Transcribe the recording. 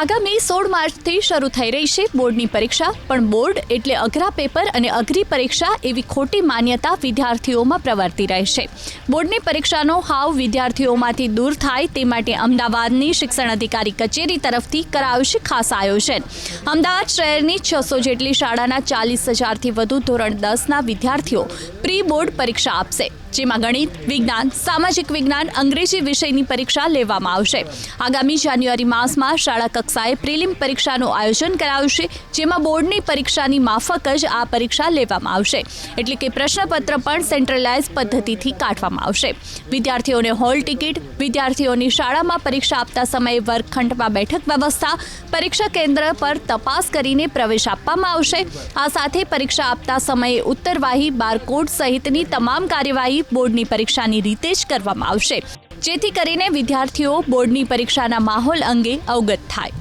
આગામી સોળ માર્ચથી શરૂ થઈ રહી છે બોર્ડની પરીક્ષા, પણ બોર્ડ એટલે અઘરા પેપર અને અઘરી પરીક્ષા એવી ખોટી માન્યતા વિદ્યાર્થીઓમાં પ્રવર્તી રહેશે બોર્ડની પરીક્ષાનો હાવ વિદ્યાર્થીઓમાંથી દૂર થાય તે માટે અમદાવાદની શિક્ષણ અધિકારી કચેરી તરફથી કરાયું ખાસ આયોજન. અમદાવાદ શહેરની છસો જેટલી શાળાના ચાલીસ હજારથી વધુ ધોરણ દસના વિદ્યાર્થીઓ પ્રી બોર્ડ પરીક્ષા આપશે, જેમાં ગણિત, વિજ્ઞાન, સામાજિક વિજ્ઞાન, અંગ્રેજી વિષયની પરીક્ષા લેવામાં આવશે. આગામી જાન્યુઆરી માસમાં શાળા કક્ષાએ પ્રિલિમ પરીક્ષાનું આયોજન કરાવશે જેમાં બોર્ડની પરીક્ષાની માફક જ આ પરીક્ષા લેવામાં આવશે. એટલે કે પ્રશ્નપત્ર પણ સેન્ટ્રલાઇઝ પદ્ધતિથી કાઢવામાં આવશે. વિદ્યાર્થીઓને હોલ ટિકિટ, વિદ્યાર્થીઓની શાળામાં પરીક્ષા આપતા સમયે વર્ગખંડમાં બેઠક વ્યવસ્થા, પરીક્ષા કેન્દ્ર પર તપાસ કરીને પ્રવેશ આપવામાં આવશે. આ સાથે પરીક્ષા આપતા સમયે ઉત્તરવાહી બારકોડ સહિતની તમામ કાર્યવાહી બોર્ડની પરીક્ષાની રીતે જ કરવામાં આવશે. જેથી કરીને વિદ્યાર્થીઓ બોર્ડની પરીક્ષાના માહોલ અંગે અવગત થાય.